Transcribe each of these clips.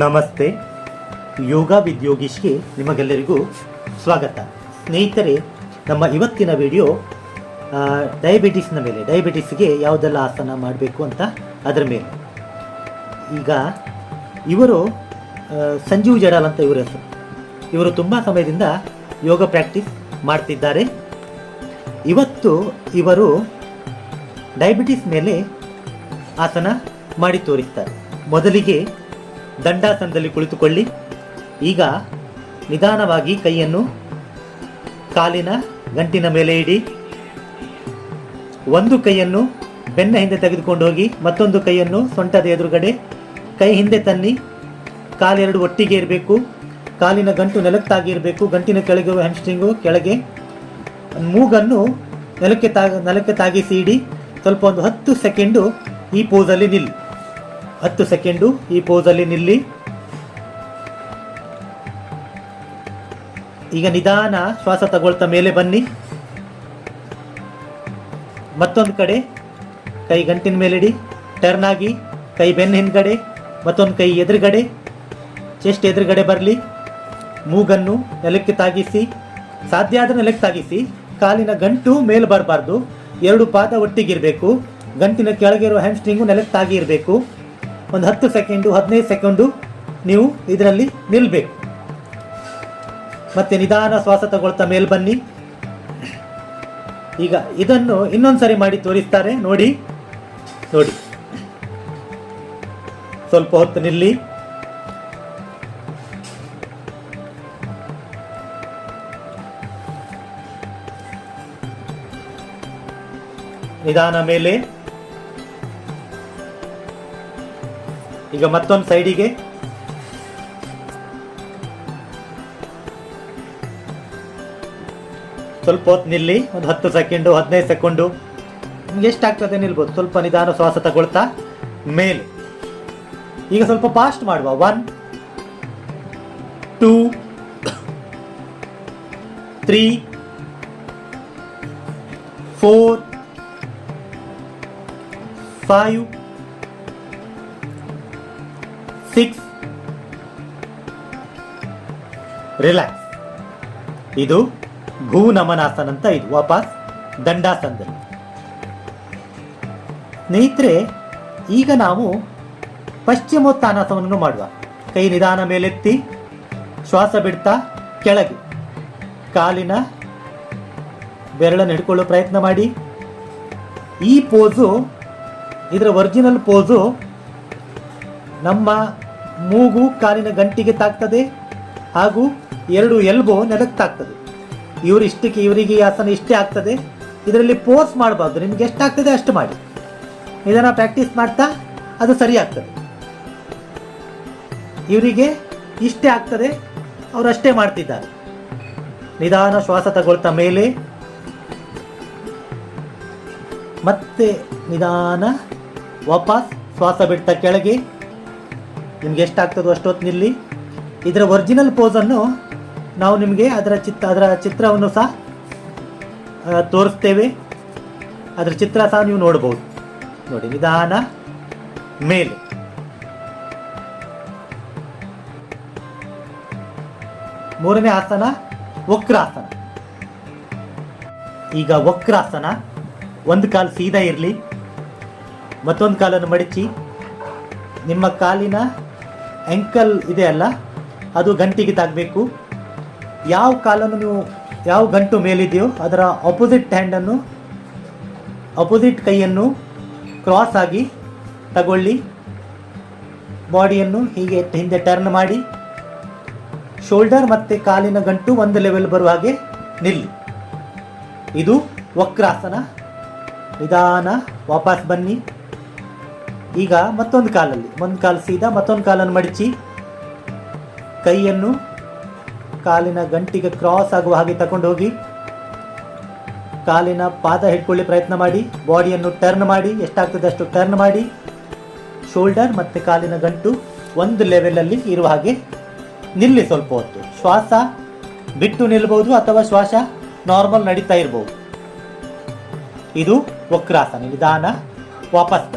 ನಮಸ್ತೆ. ಯೋಗ ವಿದ್ ಯೋಗೀಶ್ಗೆ ನಿಮಗೆಲ್ಲರಿಗೂ ಸ್ವಾಗತ. ಸ್ನೇಹಿತರೆ, ನಮ್ಮ ಇವತ್ತಿನ ವಿಡಿಯೋ ಡಯಾಬಿಟಿಸ್ನ ಮೇಲೆ, ಡಯಾಬಿಟಿಸ್ಗೆ ಯಾವುದೆಲ್ಲ ಆಸನ ಮಾಡಬೇಕು ಅಂತ ಅದರ ಮೇಲೆ. ಈಗ ಇವರು ಸಂಜೀವ್ ಜಡಾಲ್ ಅಂತ ಇವರ ಹೆಸರು. ಇವರು ತುಂಬ ಸಮಯದಿಂದ ಯೋಗ ಪ್ರಾಕ್ಟೀಸ್ ಮಾಡ್ತಿದ್ದಾರೆ. ಇವತ್ತು ಇವರು ಡಯಾಬಿಟಿಸ್ ಮೇಲೆ ಆಸನ ಮಾಡಿ ತೋರಿಸ್ತಾರೆ. ಮೊದಲಿಗೆ ದಂಡಾಸನದಲ್ಲಿ ಕುಳಿತುಕೊಳ್ಳಿ. ಈಗ ನಿಧಾನವಾಗಿ ಕೈಯನ್ನು ಕಾಲಿನ ಗಂಟಿನ ಮೇಲೆ ಇಡಿ. ಒಂದು ಕೈಯನ್ನು ಬೆನ್ನ ಹಿಂದೆ ತೆಗೆದುಕೊಂಡು ಹೋಗಿ, ಮತ್ತೊಂದು ಕೈಯನ್ನು ಸೊಂಟದ ಎದುರುಗಡೆ ಕೈ ಹಿಂದೆ ತನ್ನಿ. ಕಾಲೆರಡು ಒಟ್ಟಿಗೆ ಇರಬೇಕು. ಕಾಲಿನ ಗಂಟು ನೆಲಕ್ಕಾಗಿ ಇರಬೇಕು. ಗಂಟಿನ ಕೆಳಗೆ ಹ್ಯಾಮ್ಸ್ಟ್ರಿಂಗು ಕೆಳಗೆ. ಮೂಗನ್ನು ನೆಲಕ್ಕೆ ತಾಗ, ನೆಲಕ್ಕೆ ತಾಗಿಸಿ ಇಡಿ. ಸ್ವಲ್ಪ ಒಂದು ಹತ್ತು ಸೆಕೆಂಡು ಈ ಪೋಸಲ್ಲಿ ನಿಲ್ಲಿ ಹತ್ತು ಸೆಕೆಂಡು ಈ ಪೋಸಲ್ಲಿ ನಿಲ್ಲಿ. ಈಗ ನಿಧಾನ ಶ್ವಾಸ ತಗೊಳ್ತಾ ಮೇಲೆ ಬನ್ನಿ. ಮತ್ತೊಂದು ಕಡೆ ಕೈ ಗಂಟಿನ ಮೇಲಿಡಿ ಟರ್ನ್ ಆಗಿ ಕೈ ಬೆನ್ನ ಹಿಂದ್ಗಡೆ, ಮತ್ತೊಂದು ಕೈ ಎದುರುಗಡೆ ಚೆಸ್ಟ್ ಎದುರುಗಡೆ ಬರಲಿ. ಮೂಗನ್ನು ನೆಲಕ್ಕೆ ತಾಗಿಸಿ ಸಾಧ್ಯ ಆದರೆ ನೆಲಕ್ಕೆ ತಾಗಿಸಿ, ಕಾಲಿನ ಗಂಟು ಮೇಲೆ ಬರಬಾರ್ದು. ಎರಡು ಪಾದ ಒಟ್ಟಿಗಿರಬೇಕು. ಗಂಟಿನ ಕೆಳಗಿರೋ ಹ್ಯಾಮ್ಸ್ಟ್ರಿಂಗು ನೆಲಕ್ಕೆ ತಾಗಿ ಇರಬೇಕು ಒಂದು ಹತ್ತು ಸೆಕೆಂಡು, ಹದಿನೈದು ಸೆಕೆಂಡು ನೀವು ಇದರಲ್ಲಿ ನಿಲ್ಲಬೇಕು ಮತ್ತೆ ನಿಧಾನ ಶ್ವಾಸ ತಗೊಳ್ತಾ ಮೇಲೆ ಬನ್ನಿ. ಈಗ ಇದನ್ನು ಇನ್ನೊಂದು ಸರಿ ಮಾಡಿ ತೋರಿಸ್ತಾರೆ, ನೋಡಿ. ನೋಡಿ. ಸ್ವಲ್ಪ ಹೊತ್ತು ನಿಲ್ಲಿ. ನಿಧಾನ ಮೇಲೆ. ಈಗ ಮತ್ತೊಂದು ಸೈಡಿಗೆ. ಸ್ವಲ್ಪ ಹೊತ್ತು ನಿಲ್ಲಿ, ಒಂದು ಹತ್ತು ಸೆಕೆಂಡು, ಹದಿನೈದು ಸೆಕೆಂಡು. ನಿಮ್ಗೆ ಎಷ್ಟಾಗ್ತದೆ ನಿಲ್ಬೋದು? ಸ್ವಲ್ಪ ನಿಧಾನ ಶ್ವಾಸ ತಗೊಳ್ತಾ ಮೇಲೆ. ಈಗ ಸ್ವಲ್ಪ ಫಾಸ್ಟ್ ಮಾಡುವ. One two three four five six relax ಇದು ಭೂ ನಮನಾಸನ ಅಂತ ಇದು, ವಾಪಸ್ ದಂಡಾಸನದಲ್ಲಿ. ಸ್ನೇಹಿತರೆ, ಈಗ ನಾವು ಪಶ್ಚಿಮೋತ್ತಾನಾಸನವನ್ನು ಮಾಡುವ. ಕೈ ನಿಧಾನ ಮೇಲೆತ್ತಿ, ಶ್ವಾಸ ಬಿಡ್ತಾ, ಕೆಳಗೆ. ಕಾಲಿನ ಬೆರಳನ್ನು ಹಿಡ್ಕೊಳ್ಳೋ ಪ್ರಯತ್ನ ಮಾಡಿ. ಈ ಪೋಸು ಇದರ ಒರಿಜಿನಲ್ ಪೋಸು ನಮ್ಮ ಮೂಗು ಕಾಲಿನ ಗಂಟಿಗೆ ತಾಗ್ತದೆ ಹಾಗೂ ಎರಡು ಎಲ್ಬೋ ನೆಲಕ್ಕೆ ತಾಗ್ತದೆ ಇವರು ಇಷ್ಟಕ್ಕೆ ಇವರಿಗೆ ಆಸನ ಇಷ್ಟೇ ಆಗ್ತದೆ. ಇದರಲ್ಲಿ ಪೋರ್ಸ್ ಮಾಡಬಾರ್ದು. ನಿಮ್ಗೆ ಎಷ್ಟಾಗ್ತದೆ ಅಷ್ಟು ಮಾಡಿ. ಇದನ್ನು ಪ್ರಾಕ್ಟೀಸ್ ಮಾಡ್ತಾ ಅದು ಸರಿ ಆಗ್ತದೆ. ಇವರಿಗೆ ಇಷ್ಟೇ ಆಗ್ತದೆ. ಅವರು ಅಷ್ಟೇ ಮಾಡ್ತಿದ್ದಾರೆ. ನಿಧಾನ ಶ್ವಾಸ ತಗೊಳ್ತಾ ಮೇಲೆ. ಮತ್ತೆ ನಿಧಾನ ವಾಪಸ್ ಶ್ವಾಸ ಬಿಡ್ತಾ ಕೆಳಗೆ. ನಿಮ್ಗೆ ಎಷ್ಟಾಗ್ತದೋ ಅಷ್ಟೊತ್ತು ನಿಲ್ಲಿ. ಇದರ ಒರಿಜಿನಲ್ ಪೋಸನ್ನು ನಾವು ನಿಮಗೆ ಅದರ ಚಿತ್ರ, ಅದರ ಚಿತ್ರವನ್ನು ಸಹ ತೋರಿಸ್ತೇವೆ. ಅದರ ಚಿತ್ರ ಸಹ ನೀವು ನೋಡ್ಬೋದು. ನೋಡಿ, ನಿಧಾನ, ಮೇಲೆ. ಮೂರನೇ ಆಸನ, ವಕ್ರಾಸನ. ಈಗ ವಕ್ರಾಸನ, ಒಂದು ಕಾಲು ಸೀದಾ ಇರಲಿ. ಮತ್ತೊಂದು ಕಾಲನ್ನು ಮಡಚಿ. ನಿಮ್ಮ ಕಾಲಿನ ಆ್ಯಂಕಲ್ ಇದೆ ಅಲ್ಲ, ಅದು ಗಂಟಿಗೆ ತಾಗಬೇಕು. ಯಾವ ಕಾಲನ್ನು ನೀವು, ಯಾವ ಗಂಟು ಮೇಲಿದೆಯೋ ಅದರ ಅಪೋಸಿಟ್ ಹ್ಯಾಂಡನ್ನು ಅಪೋಸಿಟ್ ಕೈಯನ್ನು ಕ್ರಾಸ್ ಆಗಿ ತಗೊಳ್ಳಿ. ಬಾಡಿಯನ್ನು ಹೀಗೆ ಹಿಂದೆ ಟರ್ನ್ ಮಾಡಿ. ಶೋಲ್ಡರ್ ಮತ್ತು ಕಾಲಿನ ಗಂಟು ಒಂದು ಲೆವೆಲ್ ಬರುವ ಹಾಗೆ ನಿಲ್ಲಿ. ಇದು ವಕ್ರಾಸನ ನಿಧಾನ, ವಾಪಸ್ ಬನ್ನಿ. ಈಗ ಮತ್ತೊಂದು ಕಾಲಲ್ಲಿ, ಒಂದು ಕಾಲು ಸೀದಾ ಮತ್ತೊಂದು ಕಾಲನ್ನು ಮಡಚಿ, ಕೈಯನ್ನು ಕಾಲಿನ ಗಂಟಿಗೆ ಕ್ರಾಸ್ ಆಗುವ ಹಾಗೆ ತಗೊಂಡು ಹೋಗಿ, ಕಾಲಿನ ಪಾದ ಹಿಡ್ಕೊಳ್ಳಿ ಪ್ರಯತ್ನ ಮಾಡಿ, ಬಾಡಿಯನ್ನು ಟರ್ನ್ ಮಾಡಿ, ಎಷ್ಟಾಗ್ತದೆ ಅಷ್ಟು ಟರ್ನ್ ಮಾಡಿ ಶೋಲ್ಡರ್ ಮತ್ತು ಕಾಲಿನ ಗಂಟು ಒಂದು ಲೆವೆಲಲ್ಲಿ ಇರುವ ಹಾಗೆ ನಿಲ್ಲಿ ಸ್ವಲ್ಪ ಹೊತ್ತು. ಶ್ವಾಸ ಬಿಟ್ಟು ನಿಲ್ಬಹುದು ಅಥವಾ ಶ್ವಾಸ ನಾರ್ಮಲ್ ನಡೀತಾ ಇರ್ಬೋದು. ಇದು ವಕ್ರಾಸನ ನಿಧಾನ ವಾಪಸ್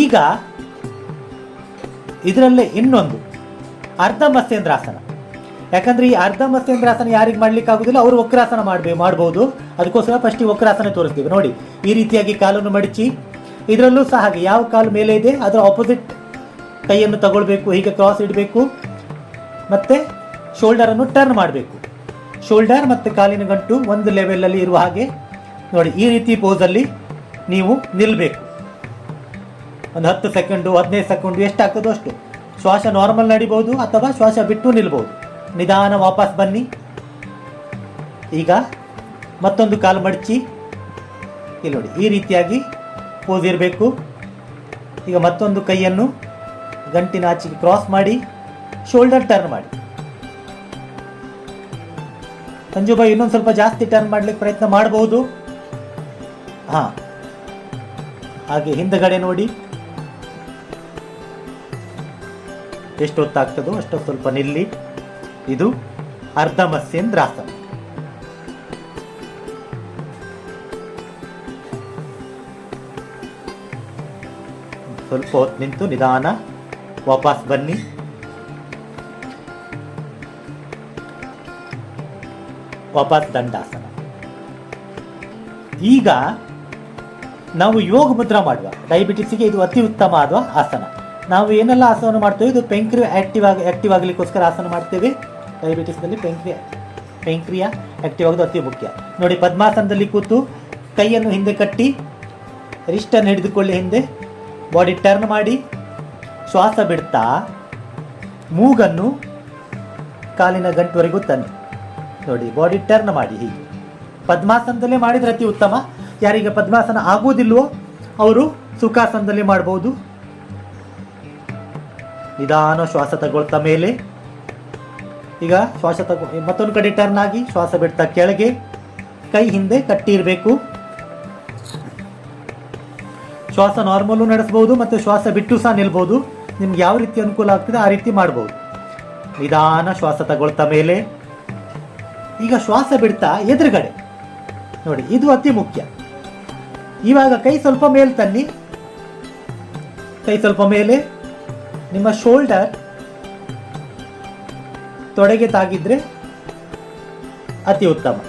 ಈಗ ಇದರಲ್ಲೇ ಇನ್ನೊಂದು ಅರ್ಧ ಮತ್ಸ್ಯೇಂದ್ರಾಸನ. ಯಾಕಂದ್ರೆ ಈ ಅರ್ಧ ಮತ್ಸ್ಯೇಂದ್ರಾಸನ ಯಾರಿಗೆ ಮಾಡ್ಲಿಕ್ಕೆ ಆಗುದಿಲ್ಲ? ಅವರು ವಕ್ರಾಸನ ಮಾಡ್ಬೇಕು ಮಾಡ್ಬೋದು. ಅದಕ್ಕೋಸ್ಕರ ಫಸ್ಟ್ ವಕ್ರಾಸನ ತೋರಿಸ್ತೀವಿ. ನೋಡಿ, ಈ ರೀತಿಯಾಗಿ ಕಾಲನ್ನು ಮಡಚಿ, ಇದರಲ್ಲೂ ಸಹ ಹಾಗೆ ಯಾವ ಕಾಲು ಮೇಲೆ ಇದೆ, ಅದರ ಆಪೋಸಿಟ್ ಕೈಯನ್ನು ತಗೊಳ್ಬೇಕು, ಹೀಗೆ ಕ್ರಾಸ್ ಇಡಬೇಕು, ಮತ್ತೆ ಶೋಲ್ಡರನ್ನು ಟರ್ನ್ ಮಾಡಬೇಕು. ಶೋಲ್ಡರ್ ಮತ್ತು ಕಾಲಿನ ಗಂಟು ಒಂದು ಲೆವೆಲಲ್ಲಿ ಇರುವ ಹಾಗೆ, ನೋಡಿ, ಈ ರೀತಿ ಪೋಸಲ್ಲಿ ನೀವು ನಿಲ್ಲಬೇಕು ಒಂದು ಹತ್ತು ಸೆಕೆಂಡು, ಹದಿನೈದು ಸೆಕೆಂಡು ಎಷ್ಟಾಗ್ತದೋ ಅಷ್ಟು. ಶ್ವಾಸ ನಾರ್ಮಲ್ ನಡಿಬೋದು ಅಥವಾ ಶ್ವಾಸ ಬಿಟ್ಟು ನಿಲ್ಬೋದು ನಿಧಾನ ವಾಪಸ್ ಬನ್ನಿ. ಈಗ ಮತ್ತೊಂದು ಕಾಲು ಮಡಚಿ. ಇಲ್ಲಿ ನೋಡಿ, ಈ ರೀತಿಯಾಗಿ ಪೋಸ್ ಇರಬೇಕು. ಈಗ ಮತ್ತೊಂದು ಕೈಯನ್ನು ಗಂಟಿನ ಆಚೆಗೆ ಕ್ರಾಸ್ ಮಾಡಿ ಶೋಲ್ಡರ್ ಟರ್ನ್ ಮಾಡಿ. ಸಂಜು ಬಾಯಿ ಇನ್ನೊಂದು ಸ್ವಲ್ಪ ಜಾಸ್ತಿ ಟರ್ನ್ ಮಾಡಲಿಕ್ಕೆ ಪ್ರಯತ್ನ ಮಾಡಬಹುದು. ಹಾ. ಹಾಗೆ ಹಿಂದಗಡೆ ನೋಡಿ. ಎಷ್ಟು ಹೊತ್ತಾಗ್ತದೋ ಅಷ್ಟು ಸ್ವಲ್ಪ ನಿಲ್ಲಿ. ಇದು ಅರ್ಧ ಮತ್ಸ್ಯೇಂದ್ರಾಸನ ಸ್ವಲ್ಪ ಹೊತ್ತು ನಿಂತು ನಿಧಾನ ವಾಪಸ್ ಬನ್ನಿ. ವಾಪಸ್ ದಂಡಾಸನ. ಈಗ ನಾವು ಯೋಗ ಮುದ್ರಾ ಮಾಡುವ. ಡಯಾಬಿಟಿಸ್ಗೆ ಇದು ಅತಿ ಉತ್ತಮವಾದ ಆಸನ. ನಾವು ಏನೆಲ್ಲ ಆಸನ ಮಾಡ್ತೇವೆ, ಇದು ಪೆಂಕ್ರಿ ಆಕ್ಟಿವ್ ಆಗಿ ಆಕ್ಟಿವ್ ಆಗಲಿಕ್ಕೋಸ್ಕರ ಆಸನ ಮಾಡ್ತೇವೆ. ಡಯಾಬಿಟಿಸ್ನಲ್ಲಿ ಪೆಂಕ್ರಿಯ ಪೆಂಕ್ರಿಯ ಆಕ್ಟಿವ್ ಆಗೋದು ಅತಿ ಮುಖ್ಯ. ನೋಡಿ, ಪದ್ಮಾಸನದಲ್ಲಿ ಕೂತು ಕೈಯನ್ನು ಹಿಂದೆ ಕಟ್ಟಿ ರಿಸ್ಟನ್ನು ಹಿಡಿದುಕೊಳ್ಳಿ ಹಿಂದೆ, ಬಾಡಿ ಟರ್ನ್ ಮಾಡಿ, ಶ್ವಾಸ ಬಿಡ್ತಾ, ಮೂಗನ್ನು ಕಾಲಿನ ಗಂಟುವರೆಗೂ ತನ್ನಿ. ನೋಡಿ, ಬಾಡಿ ಟರ್ನ್ ಮಾಡಿ ಹೀಗೆ. ಪದ್ಮಾಸನದಲ್ಲೇ ಮಾಡಿದರೆ ಅತಿ ಉತ್ತಮ. ಯಾರಿಗೆ ಪದ್ಮಾಸನ ಆಗೋದಿಲ್ವೋ, ಅವರು ಸುಖಾಸನದಲ್ಲಿ ಮಾಡ್ಬೋದು. ನಿಧಾನ ಶ್ವಾಸ ತಗೊಳ್ತಾ ಮೇಲೆ. ಈಗ ಶ್ವಾಸ ತಗೊ ಮತ್ತೊಂದು ಕಡೆ ಟರ್ನ್ ಆಗಿ ಶ್ವಾಸ ಬಿಡ್ತಾ ಕೆಳಗೆ. ಕೈ ಹಿಂದೆ ಕಟ್ಟಿರಬೇಕು ಶ್ವಾಸ ನಾರ್ಮಲ್ಲು ನಡೆಸ್ಬೋದು ಮತ್ತು ಶ್ವಾಸ ಬಿಟ್ಟು ಸಹ ನಿಲ್ಬೋದು. ನಿಮ್ಗೆ ಯಾವ ರೀತಿ ಅನುಕೂಲ ಆಗ್ತದೆ ಆ ರೀತಿ ಮಾಡ್ಬೋದು. ನಿಧಾನ ಶ್ವಾಸ ತಗೊಳ್ತಾ ಮೇಲೆ. ಈಗ ಶ್ವಾಸ ಬಿಡ್ತಾ ಎದುರುಗಡೆ. ನೋಡಿ, ಇದು ಅತಿ ಮುಖ್ಯ. ಇವಾಗ ಕೈ ಸ್ವಲ್ಪ ಮೇಲೆ ತನ್ನಿ. ಕೈ ಸ್ವಲ್ಪ ಮೇಲೆ. ನಿಮ್ಮ ಶೋಲ್ಡರ್ ತೊಡೆಗೆ ತಾಗಿದ್ರೆ ಅತಿ ಉತ್ತಮ.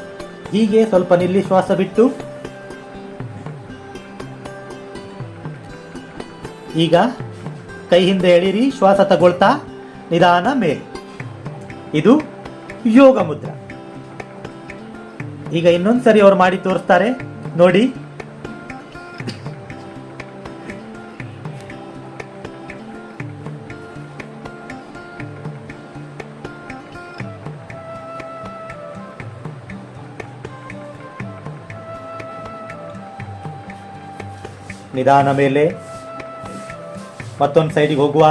ಹೀಗೆ ಸ್ವಲ್ಪ ನಿಲ್ಲಿ ಶ್ವಾಸ ಬಿಟ್ಟು. ಈಗ ಕೈ ಹಿಂದೆ ಎಳಿರಿ, ಶ್ವಾಸ ತಗೊಳ್ತಾ, ನಿಧಾನ ಮೇಲೆ. ಇದು ಯೋಗ ಮುದ್ರ. ಈಗ ಇನ್ನೊಂದ್ಸರಿ ಅವ್ರು ಮಾಡಿ ತೋರಿಸ್ತಾರೆ. ನೋಡಿ. ನಿಧಾನ ಮೇಲೆ. ಮತ್ತೊಂದು ಸೈಡಿಗೆ ಹೋಗುವ.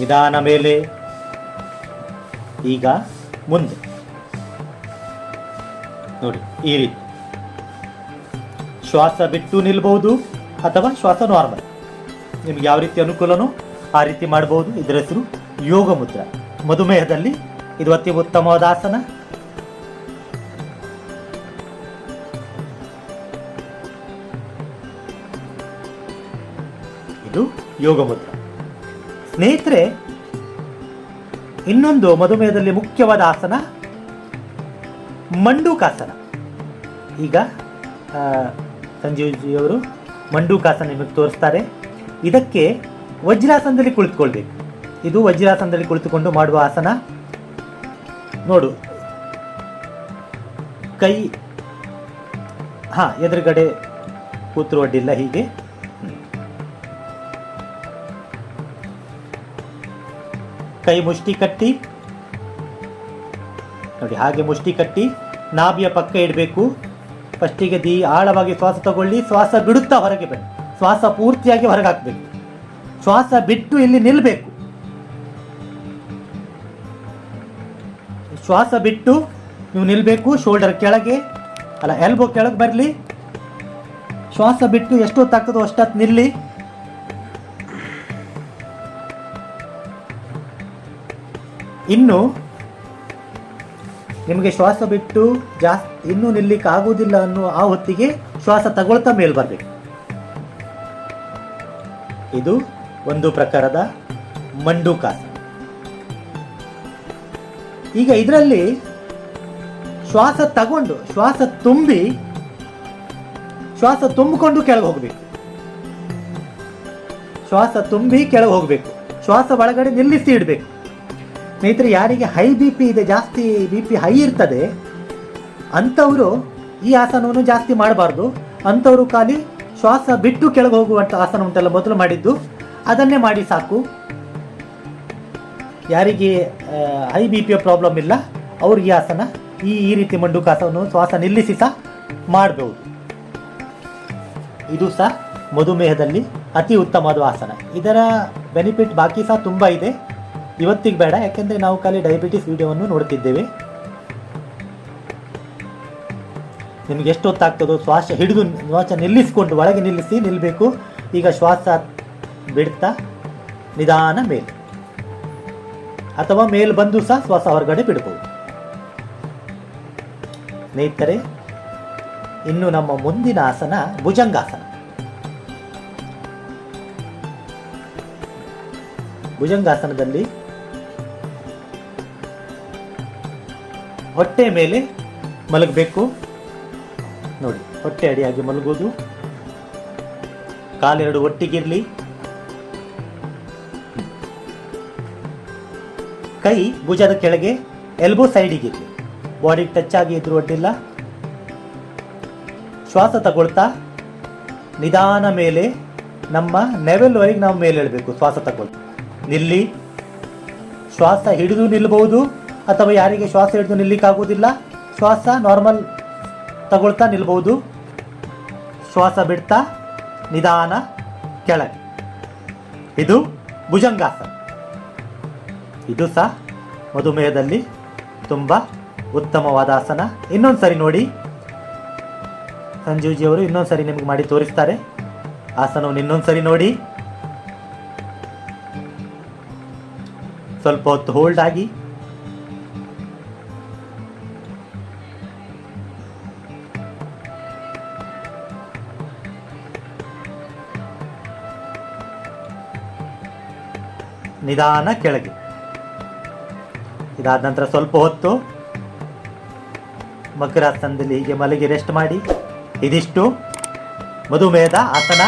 ನಿಧಾನ ಮೇಲೆ. ಈಗ ಮುಂದೆ. ನೋಡಿ, ಈ ರೀತಿ. ಶ್ವಾಸ ಬಿಟ್ಟು ನಿಲ್ಬಹುದು ಅಥವಾ ಶ್ವಾಸ ನಾರ್ಮಲ್ ನಿಮ್ಗೆ ಯಾವ ರೀತಿ ಅನುಕೂಲನೋ ಆ ರೀತಿ ಮಾಡಬಹುದು ಇದರ ಹೆಸರು ಯೋಗ ಮುದ್ರ ಮಧುಮೇಹದಲ್ಲಿ ಇದು ಅತಿ ಉತ್ತಮವಾದ ಆಸನ. ಇದು ಯೋಗ ಮುದ್ರ ಸ್ನೇಹಿತರೆ, ಇನ್ನೊಂದು ಮಧುಮೇಹದಲ್ಲಿ ಮುಖ್ಯವಾದ ಆಸನ ಮಂಡೂಕಾಸನ. ಈಗ ಸಂಜೀವ್ ಜಿ ಅವರು ಮಂಡೂಕಾಸನ ನಿಮಗೆ ತೋರಿಸ್ತಾರೆ. ಇದಕ್ಕೆ ವಜ್ರಾಸನದಲ್ಲಿ ಕುಳಿತುಕೊಳ್ಬೇಕು. ಇದು ವಜ್ರಾಸನದಲ್ಲಿ ಕುಳಿತುಕೊಂಡು ಮಾಡುವ ಆಸನ. ನೋಡು. ಕೈ, ಹಾ, ಎದುರುಗಡೆ ಕೂತರು ಅಡ್ಡಿಲ್ಲ ಹೀಗೆ. ಕೈ ಮುಷ್ಟಿ ಕಟ್ಟಿ. ನೋಡಿ, ಹಾಗೆ ಮುಷ್ಟಿ ಕಟ್ಟಿ. ನಾಭಿಯ ಪಕ್ಕ ಇಡಬೇಕು. ಫಸ್ಟಿಗೆ ದಿ ಆಳವಾಗಿ ಶ್ವಾಸ ತಗೊಳ್ಳಿ. ಶ್ವಾಸ ಬಿಡುತ್ತಾ ಹೊರಗೆ ಬನ್ನಿ. ಶ್ವಾಸ ಪೂರ್ತಿಯಾಗಿ ಹೊರಗೆ ಶ್ವಾಸ ಬಿಟ್ಟು ಇಲ್ಲಿ ನಿಲ್ಲಬೇಕು ಶ್ವಾಸ ಬಿಟ್ಟು ನೀವು ನಿಲ್ಲಬೇಕು ಶೋಲ್ಡರ್ ಕೆಳಗೆ, ಅಲ್ಲ ಎಲ್ಬೋ ಕೆಳಗೆ ಬರಲಿ. ಶ್ವಾಸ ಬಿಟ್ಟು ಎಷ್ಟೊತ್ತಾಗ್ತದೋ ಅಷ್ಟೊತ್ತು ನಿಲ್ಲಿ. ಇನ್ನು ನಿಮಗೆ ಶ್ವಾಸ ಬಿಟ್ಟು ಜಾಸ್ತಿ ಇನ್ನೂ ನಿಲ್ಲಿಕ್ಕೆ ಆಗುವುದಿಲ್ಲ ಅನ್ನೋ ಆ ಹೊತ್ತಿಗೆ ಶ್ವಾಸ ತಗೊಳ್ತಾ ಮೇಲ್ ಬರಬೇಕು. ಇದು ಒಂದು ಪ್ರಕಾರದ ಮಂಡೂಕಾಸ ಈಗ ಇದರಲ್ಲಿ ಶ್ವಾಸ ತಗೊಂಡು, ಶ್ವಾಸ ತುಂಬಿ, ಶ್ವಾಸ ತುಂಬಿಕೊಂಡು ಕೆಳಗೆ ಹೋಗಬೇಕು. ಶ್ವಾಸ ತುಂಬಿ ಕೆಳಗೆ ಹೋಗಬೇಕು. ಶ್ವಾಸ ಒಳಗಡೆ ನಿಲ್ಲಿಸಿ ಇಡಬೇಕು. ಸ್ನೇಹಿತರೆ, ಯಾರಿಗೆ ಹೈ ಬಿ ಪಿ ಇದೆ, ಜಾಸ್ತಿ ಬಿ ಪಿ ಹೈ ಇರ್ತದೆ, ಅಂಥವರು ಈ ಆಸನವನ್ನು ಜಾಸ್ತಿ ಮಾಡಬಾರ್ದು. ಅಂಥವರು ಖಾಲಿ ಶ್ವಾಸ ಬಿಟ್ಟು ಕೆಳಗೆ ಹೋಗುವಂಥ ಆಸನ ಉಂಟಲ್ಲ, ಮೊದಲು ಮಾಡಿದ್ದು. ಅದನ್ನೇ ಮಾಡಿ ಸಾಕು. ಯಾರಿಗೆ ಹೈ ಬಿ ಪಿ ಪ್ರಾಬ್ಲಮ್ ಇಲ್ಲ, ಅವ್ರಿಗೆ ಆಸನ ಈ ಈ ರೀತಿ ಮಂಡುಕಾಸವನ್ನು ಶ್ವಾಸ ನಿಲ್ಲಿಸಿ ಸಹ ಮಾಡಬಹುದು ಇದು ಸಹ ಮಧುಮೇಹದಲ್ಲಿ ಅತಿ ಉತ್ತಮವಾದ ಆಸನ ಇದರ ಬೆನಿಫಿಟ್ ಬಾಕಿ ಸಹ ತುಂಬ ಇದೆ. ಇವತ್ತಿಗೆ ಬೇಡ, ಯಾಕೆಂದರೆ ನಾವು ಖಾಲಿ ಡಯಾಬಿಟಿಸ್ ವಿಡಿಯೋವನ್ನು ನೋಡ್ತಿದ್ದೇವೆ. ನಿಮ್ಗೆ ಎಷ್ಟು ಹೊತ್ತಾಗ್ತದೋ ಶ್ವಾಸ ಹಿಡಿದು ಶ್ವಾಸ ನಿಲ್ಲಿಸಿಕೊಂಡು ಒಳಗೆ ನಿಲ್ಲಿಸಿ ನಿಲ್ಲಬೇಕು ಈಗ ಶ್ವಾಸ ಬಿಡ್ತಾ ನಿಧಾನ ಮೇಲೆ. ಅಥವಾ ಮೇಲ್ ಬಂದು ಸಹ ಶ್ವಾಸ ಹೊರಗಡೆ ಬಿಡ್ಬೋದು. ಸ್ನೇಹಿತರೆ, ಇನ್ನು ನಮ್ಮ ಮುಂದಿನ ಆಸನ ಭುಜಂಗಾಸನ. ಭುಜಂಗಾಸನದಲ್ಲಿ ಹೊಟ್ಟೆ ಮೇಲೆ ಮಲಗಬೇಕು. ನೋಡಿ, ಹೊಟ್ಟೆ ಅಡಿಯಾಗಿ ಮಲಗೋದು. ಕಾಲೆರಡು ಒಟ್ಟಿಗಿರಲಿ. ಕೈ ಭುಜದ ಕೆಳಗೆ ಎಲ್ಬೋ ಸೈಡಿಗಿದೆ ಬಾಡಿಗೆ ಟಚ್ ಆಗಿ ಇದ್ರೂ ಅಡ್ಡಿಲ್ಲ ಶ್ವಾಸ ತಗೊಳ್ತಾ, ನಿಧಾನ ಮೇಲೆ ನಮ್ಮ ನೆವೆಲ್ವರೆಗೆ ನಾವು ಮೇಲೆ ಹೇಳಬೇಕು ಶ್ವಾಸ ತಗೊಳ್ತಾ. ನಿಲ್ಲಿ. ಶ್ವಾಸ ಹಿಡಿದು ನಿಲ್ಲಬಹುದು ಅಥವಾ ಯಾರಿಗೆ ಶ್ವಾಸ ಹಿಡಿದು ನಿಲ್ಲಿಕ್ಕಾಗೋದಿಲ್ಲ ಶ್ವಾಸ ನಾರ್ಮಲ್ ತಗೊಳ್ತಾ ನಿಲ್ಬಹುದು ಶ್ವಾಸ ಬಿಡ್ತಾ, ನಿಧಾನ ಕೆಳಗೆ. ಇದು ಭುಜಂಗಾಸನ. ಇದು ಸಹ ಮಧುಮೇಹದಲ್ಲಿ ತುಂಬ ಉತ್ತಮವಾದ ಆಸನ. ಇನ್ನೊಂದು ಸರಿ ನೋಡಿ. ಸಂಜೀವ್ಜಿಯವರು ಇನ್ನೊಂದು ಸರಿ ನಿಮಗೆ ಮಾಡಿ ತೋರಿಸ್ತಾರೆ. ಆಸನವನ್ನು ಇನ್ನೊಂದು ಸರಿ ನೋಡಿ. ಸ್ವಲ್ಪ ಹೊತ್ತು ಹೋಲ್ಡ್ ಆಗಿ. ನಿಧಾನ ಕೆಳಗೆ. ಇದಾದ ನಂತರ ಸ್ವಲ್ಪ ಹೊತ್ತು ಮಕರಾಸನದಲ್ಲಿ ಹೀಗೆ ಮಲಗಿ ರೆಸ್ಟ್ ಮಾಡಿ. ಇದಿಷ್ಟು ಮಧುಮೇಹದ ಆಸನ.